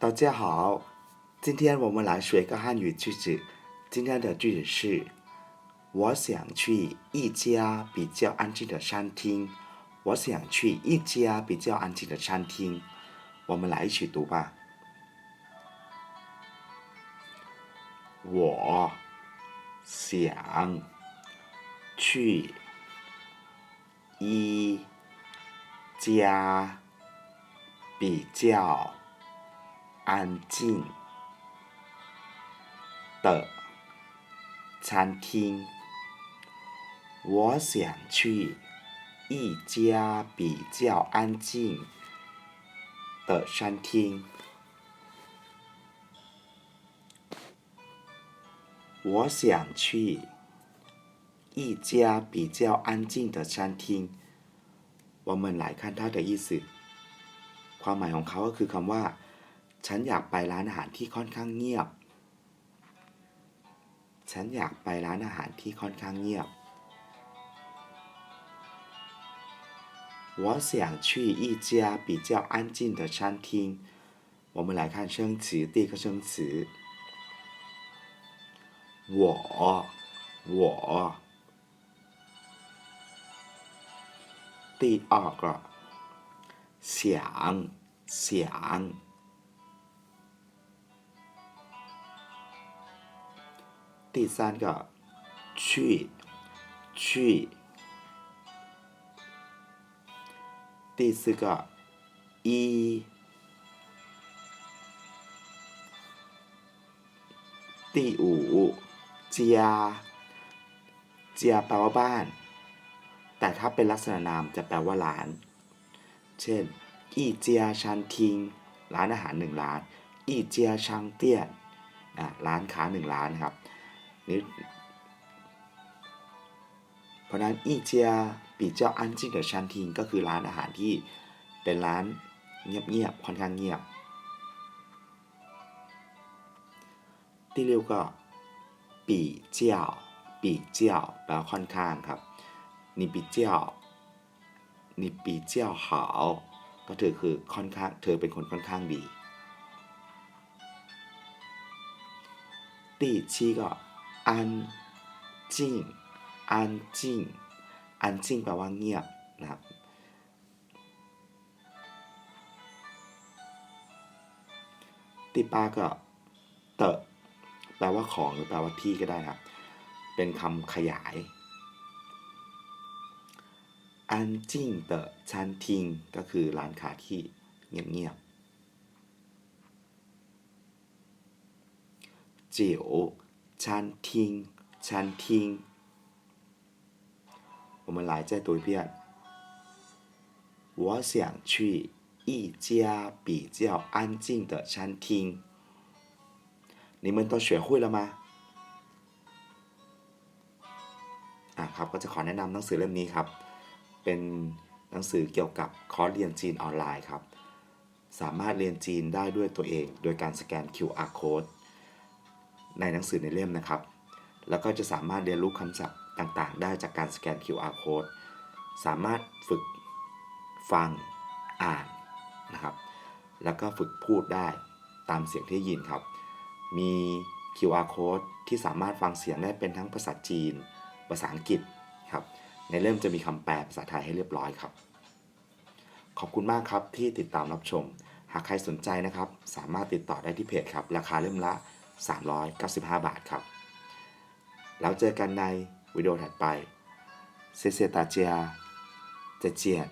大家好，今天我们来学一个汉语句子。今天的句子是：我想去一家比较安静的餐厅。我想去一家比较安静的餐厅。我们来一起读吧。我想去一家比较安静的餐厅。我想去一家比较安静的餐厅。我想去一家比较安静的餐厅。我们来看它的意思。ความหมายของเขาก็คือคำว่า ฉันอยากไปร้านอาหารที่ค่อนข้างเงียบ ฉันอยากไปร้านอาหารที่ค่อนข้างเงียบ我想去一家比较安静的餐厅。我们来看生词，第一个生词，我，我。第二个，想，想。 第三个，去，去。第四个，一。第五家家แปลว่าบ้าน แต่ถ้าเป็นลักษณะนามจะแปลว่าร้าน เช่นอีเจียชันทิง ร้านอาหารหนึ่งร้าน อีเจียชังเตี้ยนอ่ะร้านค้าหนึ่งร้านครับนี่ เพราะนั้นอีเจียปีเจ้าอันจิงเดอชันทิงก็คือร้านอาหารที่เป็นร้านเงียบๆค่อนข้างเงียบที่เรียกก็ปีเจ้าปีเจ้าแปลว่าค่อนข้างครับนี่ปีเจ้านี่ปีเจ้าหาวก็เธอคือค่อนข้างเธอเป็นคนค่อนข้างดีตีชีก็ อันจิงอันจิงอันจิงแปลว่าเงียบนะครับติปาก็เตะแปลว่าของหรือแปลว่าที่ก็ได้ครับ เป็นคำขยาย อันจิงเตะชันทิง ก็คือร้านค้าที่เงียบๆเจียว ชันทิงชันทิง我们来再读一遍我想去一家比较安静的餐厅你们都学会了吗อ่ะครับก็จะขอแนะนำหนังสือเล่มนี้ครับ เป็นหนังสือเกี่ยวกับคอร์สเรียนจีนออนไลน์ครับ สามารถเรียนจีนได้ด้วยตัวเอง โดยการสแกน QR code ในหนังสือในเล่มนะครับ แล้วก็จะสามารถเรียนรู้คำศัพท์ต่างๆ ได้จากการสแกน QR code สามารถฝึกฟังอ่านนะครับ แล้วก็ฝึกพูดได้ตามเสียงที่ยินครับ มี QR code ที่สามารถฟังเสียงได้เป็นทั้งภาษาจีน ภาษาอังกฤษครับ ในเล่มจะมีคำแปลภาษาไทยให้เรียบร้อยครับ ขอบคุณมากครับที่ติดตามรับชม หากใครสนใจนะครับ สามารถติดต่อได้ที่เพจครับ ราคาเล่มละ 395 บาทครับ แล้วเจอกันในวิดีโอถัดไปเซเซตาเจียเจเจียน